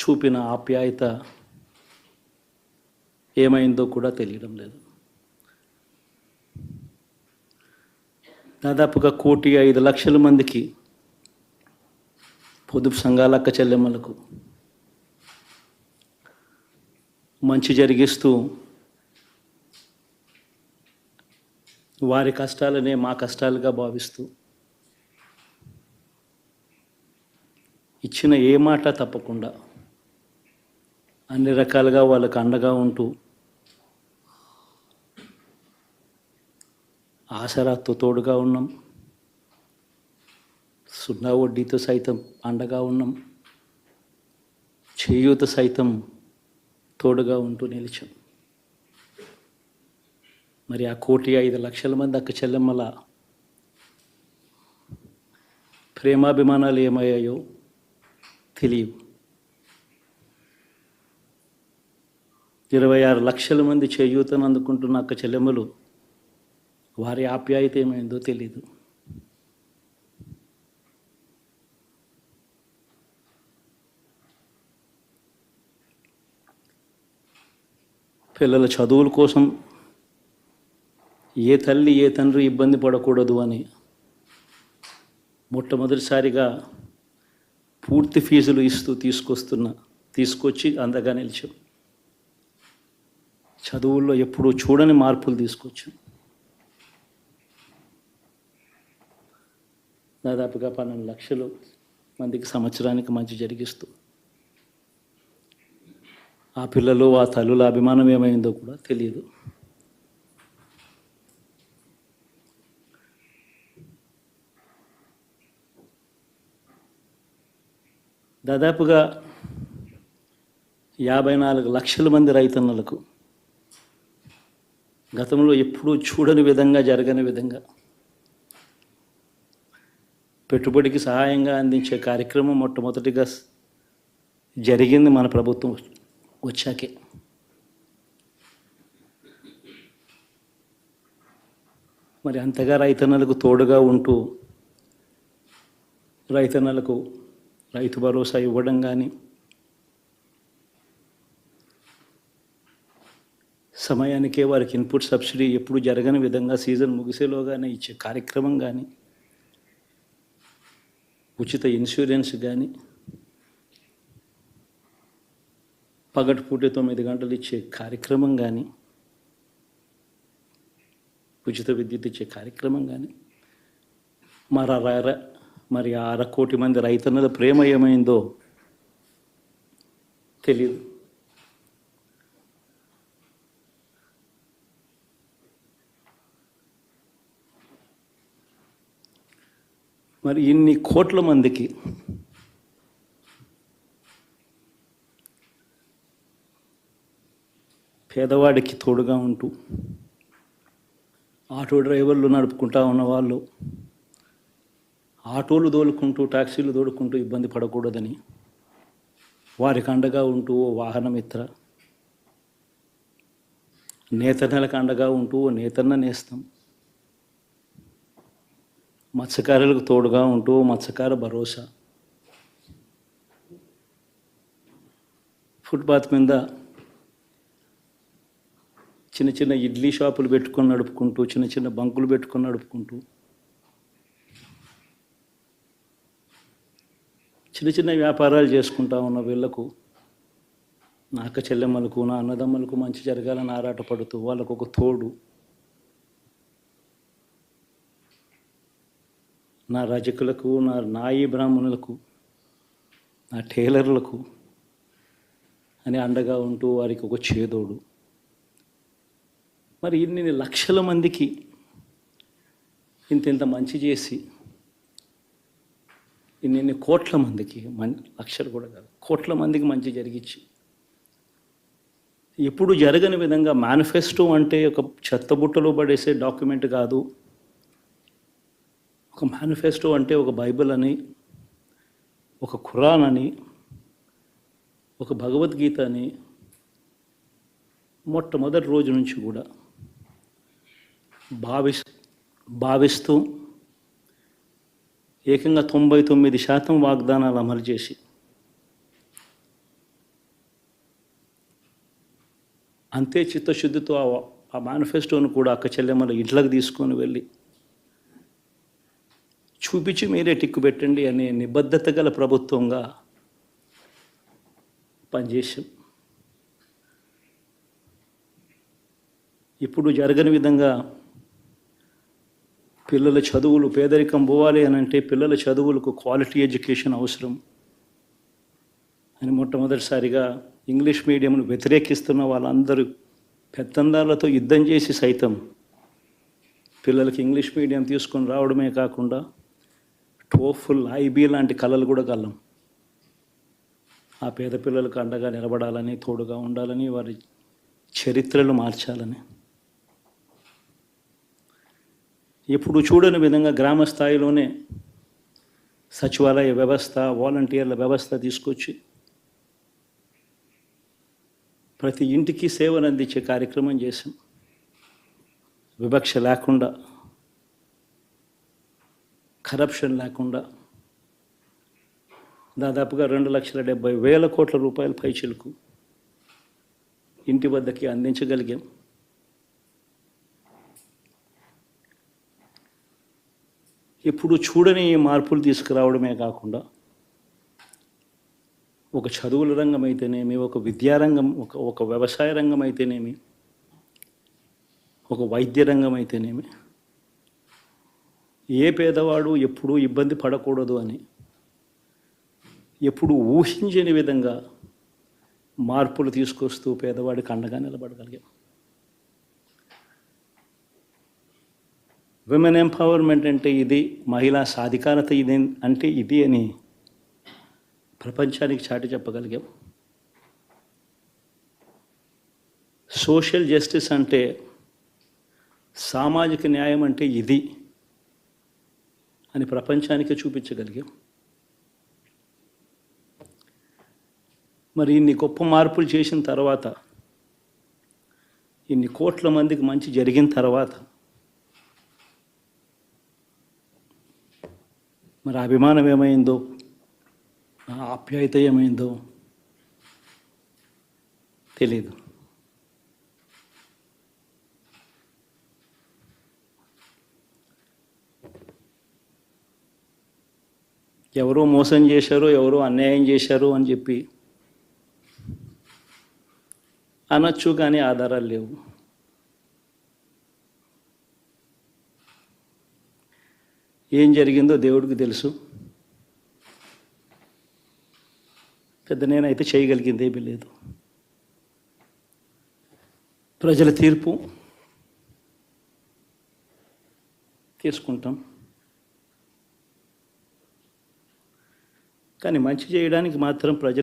చూపిన ఆప్యాయత ఏమైందో కూడా తెలియడం లేదు. దాదాపుగా కోటి ఐదు లక్షల మందికి పొదుపు సంఘాల అక్క చెల్లెమ్మలకు మంచి జరిగిస్తూ వారి కష్టాలనే మా కష్టాలుగా భావిస్తూ ఇచ్చిన ఏ మాట తప్పకుండా అన్ని రకాలుగా వాళ్ళకు అండగా ఉంటూ ఆసరాతో తోడుగా ఉన్నాం. సున్నా వడ్డీతో సైతం అండగా ఉన్నాం. చేయూత సైతం తోడుగా ఉంటూ నిలిచాం. మరి ఆ కోటి ఐదు లక్షల మంది అక్క చెల్లెమ్మల ప్రేమాభిమానాలు ఏమయ్యాయో తెలియవు. ఇరవై ఆరు లక్షల మంది చేయూతను అందుకుంటున్న అక్క చెల్లెమ్మలు వారి ఆప్యాయత ఏమైందో తెలీదు. పిల్లల చదువుల కోసం ఏ తల్లి ఏ తండ్రి ఇబ్బంది పడకూడదు అని మొట్టమొదటిసారిగా పూర్తి ఫీజులు ఇస్తూ తీసుకొస్తున్న తీసుకొచ్చి అందగా నిలిచాం. చదువుల్లో ఎప్పుడూ చూడని మార్పులు తీసుకొచ్చాం దాదాపుగా పన్నెండు లక్షలు మందికి సంవత్సరానికి మంచి జరిగిస్తూ ఆ పిల్లలు ఆ తల్లుల అభిమానం ఏమైందో కూడా తెలియదు. దాదాపుగా యాభై నాలుగు లక్షల మంది రైతన్నలకు గతంలో ఎప్పుడూ చూడని విధంగా జరగని విధంగా పెట్టుబడికి సహాయంగా అందించే కార్యక్రమం మొట్టమొదటిగా జరిగింది మన ప్రభుత్వం వచ్చాకే. మరి అంతగా రైతన్నలకు తోడుగా ఉంటూ రైతన్నలకు రైతు భరోసా ఇవ్వడం కానీ సమయానికే వారికి ఇన్పుట్ సబ్సిడీ ఎప్పుడు జరగని విధంగా సీజన్ ముగిసేలోగానే ఇచ్చే కార్యక్రమం కానీ ఉచిత ఇన్సూరెన్స్ కానీ పగటిపూట తొమ్మిది గంటలు ఇచ్చే కార్యక్రమం కానీ ఉచిత విద్యుత్ ఇచ్చే కార్యక్రమం కానీ మరి అర ర- మరి అర కోటి మంది రైతన్నల ప్రేమ ఏమైందో తెలియదు మరి ఇన్ని కోట్ల మందికి పేదవాడికి తోడుగా ఉంటూ ఆటో డ్రైవర్లు నడుపుకుంటా ఉన్నవాళ్ళు ఆటోలు దోలుకుంటూ టాక్సీలు దోడుకుంటూ ఇబ్బంది పడకూడదని వారికి అండగా ఉంటూ ఓ వాహనమిత్ర. నేతన్నలకు అండగా ఉంటూ ఓ నేతన్న నేస్తాం. మత్స్యకారులకు తోడుగా ఉంటూ మత్స్యకార భరోసా. ఫుట్పాత్ మీద చిన్న చిన్న ఇడ్లీ షాపులు పెట్టుకొని నడుపుకుంటూ చిన్న చిన్న బంకులు పెట్టుకొని నడుపుకుంటూ చిన్న చిన్న వ్యాపారాలు చేసుకుంటా ఉన్న వీళ్ళకు నా అక్క చెల్లెమ్మలకు నా అన్నదమ్మలకు మంచి జరగాలని ఆరాటపడుతూ వాళ్ళకు ఒక తోడు. నా రజకులకు నా నాయి బ్రాహ్మణులకు నా టైలర్లకు అని అండగా ఉంటూ వారికి ఒక చేదోడు. మరి ఇన్ని లక్షల మందికి ఇంత ఇంత మంచి చేసి ఇన్ని కోట్ల మందికి మన్ లక్షలు కూడా కాదు కోట్ల మందికి మంచి జరిగించి ఎప్పుడు జరగని విధంగా మేనిఫెస్టో అంటే ఒక చెత్తబుట్టలో పడేసే డాక్యుమెంట్ కాదు. ఒక మేనిఫెస్టో అంటే ఒక బైబిల్ అని ఒక ఖురాన్ అని ఒక భగవద్గీత అని మొట్టమొదటి రోజు నుంచి కూడా భావి భావిస్తూ ఏకంగా తొంభై తొమ్మిది శాతం వాగ్దానాలు అమలు చేసి అంతే చిత్తశుద్ధితో ఆ మేనిఫెస్టోను కూడా అక్క చెల్లెమ్మల ఇంట్లోకి తీసుకొని వెళ్ళి చూపించి మీరే టిక్కు పెట్టండి అనే నిబద్ధత గల ప్రభుత్వంగా పనిచేసాం ఇప్పుడు జరగని విధంగా పిల్లల చదువులు పేదరికం పోవాలి అని అంటే పిల్లల చదువులకు క్వాలిటీ ఎడ్యుకేషన్ అవసరం అని మొట్టమొదటిసారిగా ఇంగ్లీష్ మీడియంను వ్యతిరేకిస్తున్న వాళ్ళందరూ పెత్తందారులతో యుద్ధం చేసి సైతం పిల్లలకి ఇంగ్లీష్ మీడియం తీసుకొని రావడమే కాకుండా టోఫుల్ ఐబీ లాంటి కళలు కూడా కలం. ఆ పేద పిల్లలకు అండగా నిలబడాలని తోడుగా ఉండాలని వారి చరిత్రలు మార్చాలని. ఎప్పుడు చూడని విధంగా గ్రామ స్థాయిలోనే సచివాలయ వ్యవస్థ వాలంటీర్ల వ్యవస్థ తీసుకొచ్చి ప్రతి ఇంటికి సేవను అందించే కార్యక్రమం చేశాం. వివక్ష లేకుండా కరప్షన్ లేకుండా దాదాపుగా రెండు లక్షల డెబ్బై వేల కోట్ల రూపాయల పైచిలకు ఇంటి వద్దకి అందించగలిగాం. ఇప్పుడు చూడని మార్పులు తీసుకురావడమే కాకుండా ఒక చదువుల రంగం అయితేనేమి ఒక విద్యారంగం ఒక ఒక వ్యవసాయ రంగం అయితేనేమి ఒక వైద్య రంగం అయితేనేమి ఏ పేదవాడు ఎప్పుడూ ఇబ్బంది పడకూడదు అని ఎప్పుడు ఊహించని విధంగా మార్పులు తీసుకొస్తూ పేదవాడికి అండగా నిలబడగలిగాం. విమెన్ ఎంపవర్మెంట్ అంటే ఇది మహిళా సాధికారత ఇది అంటే ఇది అని ప్రపంచానికి చాటి చెప్పగలిగాం. సోషల్ జస్టిస్ అంటే సామాజిక న్యాయం అంటే ఇది. అని ప్రపంచానికి చూపించగలిగాం మరి ఇన్ని గొప్ప మార్పులు చేసిన తర్వాత ఇన్ని కోట్ల మందికి మంచి జరిగిన తర్వాత మరి అభిమానం ఏమైందో ఆప్యాయత ఏమైందో తెలీదు. ఎవరో మోసం చేశారు ఎవరో అన్యాయం చేశారు అని చెప్పి అనొచ్చు కానీ ఆధారాలు లేవు. ఏం జరిగిందో దేవుడికి తెలుసు. పెద్ద నేనైతే చేయగలిగింది ఏమీ లేదు. ప్రజల తీర్పు తీసుకుంటాం. కానీ మంచి చేయడానికి మాత్రం ప్రజలు